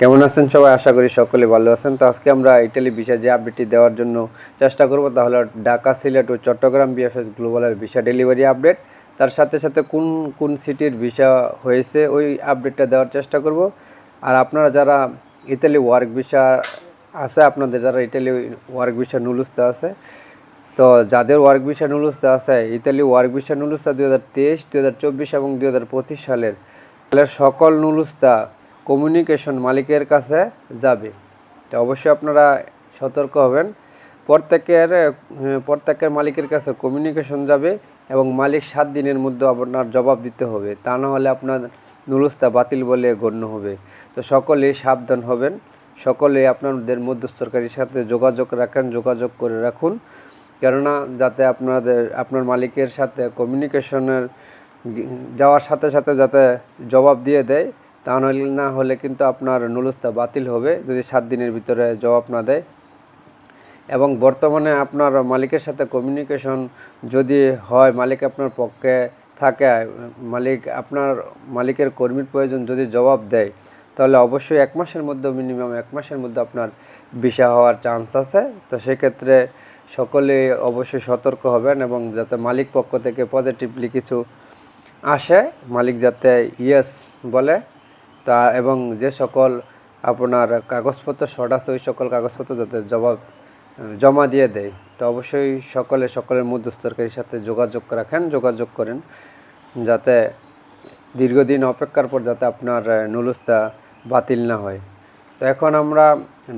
কেমন আছেন সবাই? আশা করি সকলে ভালো আছেন। তো আজকে আমরা ইটালি ভিসা যে আপডেটটি দেওয়ার জন্য চেষ্টা করব, তাহলে ঢাকা, সিলেট ও চট্টগ্রাম বিএফএস গ্লোবালের ভিসা ডেলিভারি আপডেট তার সাথে সাথে কোন কোন সিটির ভিসা হয়েছে, ওই আপডেটটা দেওয়ার চেষ্টা করব। আর আপনারা যারা ইতালি ওয়ার্ক ভিসা আছে, আপনাদের যারা ইতালি ওয়ার্ক ভিসা নুলুস্তা আছে, তো যাদের ওয়ার্ক ভিসা নুলুস্তা আছে, ইতালি ওয়ার্ক ভিসা নুলুস্তা দুই হাজার তেইশ, দুই হাজার চব্বিশ এবং দুই হাজার পঁচিশ সালের। সকল নুলুস্তা কমিউনিকেশন মালিকের কাছে যাবে। তো অবশ্যই আপনারা সতর্ক হবেন। প্রত্যেকের প্রত্যেকের মালিকের কাছে কমিউনিকেশন যাবে এবং মালিক সাত দিনের মধ্যে আপনার জবাব দিতে হবে। তা না হলে আপনার নুলুস্তা বাতিল বলে গণ্য হবে। তো সকলেই সাবধান হবেন। সকলে আপনাদের মধ্যস্থকারীর সাথে যোগাযোগ রাখেন, যোগাযোগ করে রাখুন। কেননা যাতে আপনাদের, আপনার মালিকের সাথে কমিউনিকেশনের যাওয়ার সাথে সাথে যাতে জবাব দিয়ে দেয় তা না হলে কিন্তু আপনার নুলুস্তা বাতিল হবে যদি সাত দিনের ভিতরে জবাব না দেয়। এবং বর্তমানে আপনার মালিকের সাথে কমিউনিকেশন যদি হয়, মালিক আপনার পক্ষে থাকে, মালিক আপনার মালিকের কর্মীর প্রয়োজন যদি জবাব দেয়, তাহলে অবশ্যই এক মাসের মধ্যে মিনিমাম এক মাসের মধ্যে আপনার ভিসা হওয়ার চান্স আছে। তো সেক্ষেত্রে সকলে অবশ্যই সতর্ক হবেন এবং যাতে মালিক পক্ষ থেকে পজিটিভলি কিছু আসে, মালিক যাতে ইয়েস বলে। তা এবং যে সকল আপনার কাগজপত্র শর্ট আছে ওই সকল কাগজপত্র যাতে জবাব, জমা দিয়ে দেয়, তো অবশ্যই সকলে, সকলের মধ্যস্থকারীর সাথে যোগাযোগ রাখেন, যোগাযোগ করেন যাতে দীর্ঘদিন অপেক্ষার পর যাতে আপনার নুলুস্তা বাতিল না হয়। তো এখন আমরা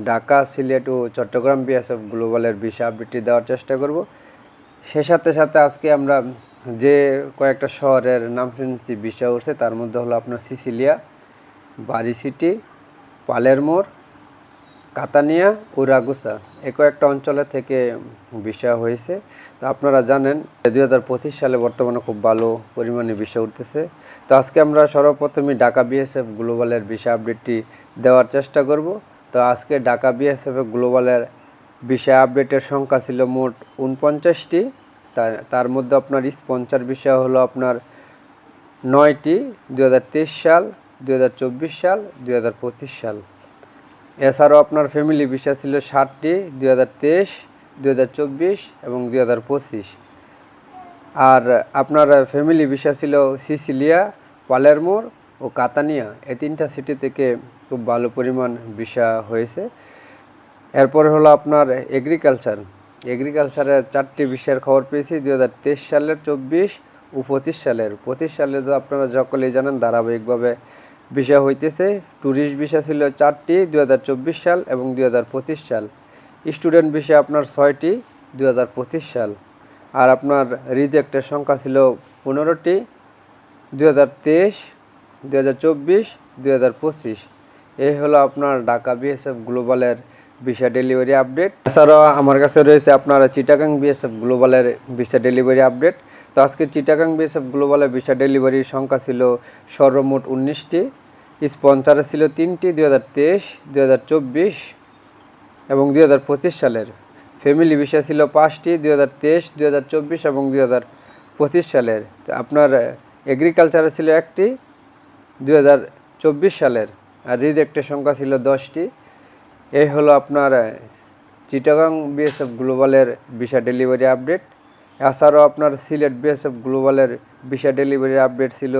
ঢাকা, সিলেট ও চট্টগ্রাম বিএসএফ গ্লোবালের বিষয় আপডেটটি দেওয়ার চেষ্টা করব। সে সাথে সাথে আজকে আমরা যে কয়েকটা শহরের নাম শুনেছি বিষয় উঠছে তার মধ্যে হলো আপনার সিসিলিয়া। বারি সিটি পালেরমোর কাতানিয়া ও রাগুসা এ কয়েকটা অঞ্চলে থেকে বিষয় হয়েছে। তো আপনারা জানেন দুই হাজার পঁচিশ সালে বর্তমানে খুব ভালো পরিমাণে বিষয় উঠতেছে। তো আজকে আমরা সর্বপ্রথমে ঢাকা বিএসএফ গ্লোবালের বিষয় আপডেটটি দেওয়ার চেষ্টা করব। তো আজকে ঢাকা বিএসএফ গ্লোবালের বিষয় আপডেটের সংখ্যা ছিল মোট উনপঞ্চাশটি তার তার মধ্যে আপনার স্পন্সার বিষয় হলো আপনার নয়টি দু হাজার তেইশ সাল। দুই হাজার চব্বিশ সাল, দুই হাজার পঁচিশ সাল। এছাড়াও আপনার ফ্যামিলি ভিসা ছিল ষাটটি, দুই হাজার তেইশ, দুই হাজার চব্বিশ এবং দুই হাজার পঁচিশ। আর আপনার ফ্যামিলি ভিসা ছিল সিসিলিয়া, পালেরমোর ও কাতানিয়া। এই তিনটা সিটি থেকে খুব ভালো পরিমাণ ভিসা হয়েছে। এরপর হলো আপনার এগ্রিকালচার এগ্রিকালচারের চারটি বিষয়ের খবর পেয়েছি, দুই হাজার তেইশ সালের চব্বিশ ও পঁচিশ সালের। পঁচিশ সালে তো আপনারা সকলেই জানেন, ধারাবাহিকভাবে বিষয় হইতেছে। ট্যুরিস্ট ভিসা ছিল চারটি, দুই হাজার চব্বিশ সাল এবং দুই হাজার পঁচিশ সাল। স্টুডেন্ট ভিসা আপনার ছয়টি, দুই হাজার পঁচিশ সাল। আর আপনার রিজেক্টের সংখ্যা ছিল পনেরোটি, দুই হাজার তেইশ, দুই হাজার চব্বিশ, দুই হাজার পঁচিশ। এই হলো আপনার ঢাকা বিএসএফ গ্লোবালের ভিসা ডেলিভারি আপডেট। এছাড়াও আমার কাছে রয়েছে আপনার চিটাগাং বিএসএফ গ্লোবালের ভিসা ডেলিভারি আপডেট। তো আজকে চিটাগাং বিএসএফ গ্লোবালের ভিসা ডেলিভারির সংখ্যা ছিল সর্বমোট উনিশটি। স্পন্সারে ছিল তিনটি, দুই হাজার তেইশ, দুই হাজার চব্বিশ এবং দুই হাজার পঁচিশ সালের। ফ্যামিলি ভিসা ছিল পাঁচটি, দুই হাজার তেইশ, দুই হাজার চব্বিশ এবং দুই হাজার পঁচিশ সালের। আপনার এগ্রিকালচারে ছিল একটি, দুই হাজার চব্বিশ সালের। আর রিজেক্টের সংখ্যা ছিল দশটি। এই হলো আপনার চিটাগাং বিএসএফ গ্লোবালের ভিসা ডেলিভারি আপডেট এছাড়াও আপনার সিলেট বিএসএফ গ্লোবালের ভিসা ডেলিভারি আপডেট ছিল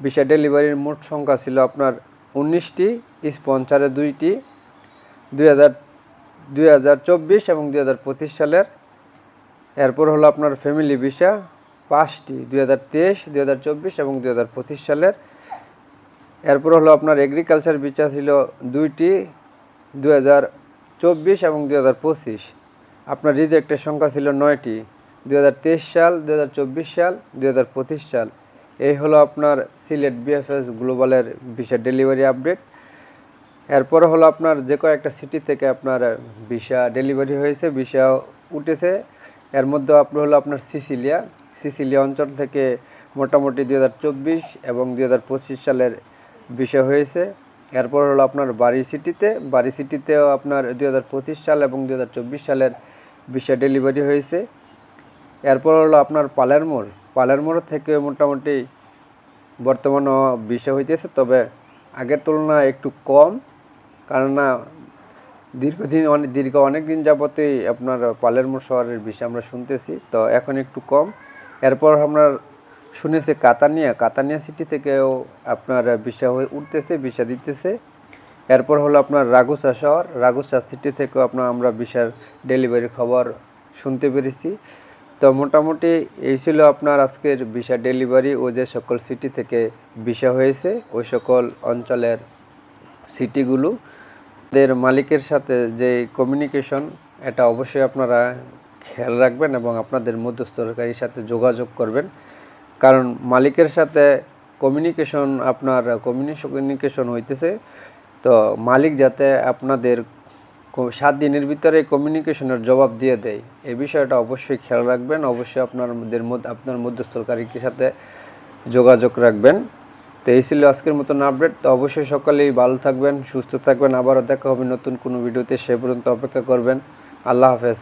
ভিসা ডেলিভারির মোট সংখ্যা ছিল আপনার উনিশটি স্পন্সারে দুইটি দুই হাজার দুই হাজার চব্বিশ এবং দুই হাজার পঁচিশ সালের এরপর হলো আপনার ফ্যামিলি ভিসা পাঁচটি দুই হাজার তেইশ দুই হাজার চব্বিশ এবং দুই হাজার পঁচিশ সালের এরপর হলো আপনার এগ্রিকালচার ভিসা ছিল দুইটি দুই হাজার চব্বিশ এবং দুই হাজার পঁচিশ আপনার রিজেক্টের সংখ্যা ছিল নয়টি দুই হাজার তেইশ সাল দুই হাজার চব্বিশ সাল দুই হাজার পঁচিশ সাল এই হলো আপনার সিলেট বিএফএস গ্লোবালের ভিসা ডেলিভারি আপডেট। এরপর হলো আপনার যে কয়েকটা সিটি থেকে আপনার ভিসা ডেলিভারি হয়েছে, ভিসা উঠেছে। এর মধ্যে আপনার হলো আপনার সিসিলিয়া সিসিলিয়া অঞ্চল থেকে মোটামুটি দুই হাজার চব্বিশ এবং দুই হাজার পঁচিশ সালের বিষয় হয়েছে। এরপর হলো আপনার বাড়ি সিটিতে বাড়ি সিটিতেও আপনার দুই হাজার পঁচিশ সাল এবং দুই হাজার চব্বিশ সালের বিষয় ডেলিভারি হয়েছে। এরপর হলো আপনার পালেরমোর পালেরমোর থেকে মোটামুটি বর্তমানে বিষয় হইতেছে, তবে আগের তুলনায় একটু কম। কেননা দীর্ঘদিন অনেক দীর্ঘ অনেক দিন যাবতেই আপনার পালের মোড় শহরের বিষয় আমরা শুনতেছি, তো এখন একটু কম। এরপর আমরা শুনেছি কাতানিয়া। কাতানিয়া সিটি থেকেও আপনার বিষয় হয়ে উঠতেছে বিষা দিতেছে। এরপর হলো আপনার রাগুসা শহর। রাগুসা সিটি থেকেও আপনার আমরা বিষার ডেলিভারি খবর শুনতে পেরেছি। তো মোটামুটি এই ছিল আপনার আজকের ভিসা ডেলিভারি ও যে সকল সিটি থেকে ভিসা হয়েছে ওই সকল অঞ্চলের সিটিগুলো দের মালিকের সাথে যে কমিউনিকেশন এটা অবশ্যই আপনারা খেয়াল রাখবেন এবং আপনাদের মধ্যস্থকারীর সাথে যোগাযোগ করবেন। কারণ মালিকের সাথে কমিউনিকেশন আপনার কমিউনিকেশন হইতেছে, তো মালিক যাতে আপনাদের সাত দিনের ভিতরে কমিউনিকেশনের জবাব দিয়ে দেয়। এই বিষয়টা অবশ্যই খেয়াল রাখবেন। অবশ্যই আপনার মধ্যে আপনার মধ্যস্থলকারীর সাথে যোগাযোগ রাখবেন। তো এই ছিল আজকের মতন আপডেট তো অবশ্যই সকালেই ভালো থাকবেন, সুস্থ থাকবেন। আবারও দেখা হবে নতুন কোনো ভিডিওতে। সে পর্যন্ত অপেক্ষা করবেন। আল্লাহ হাফেজ।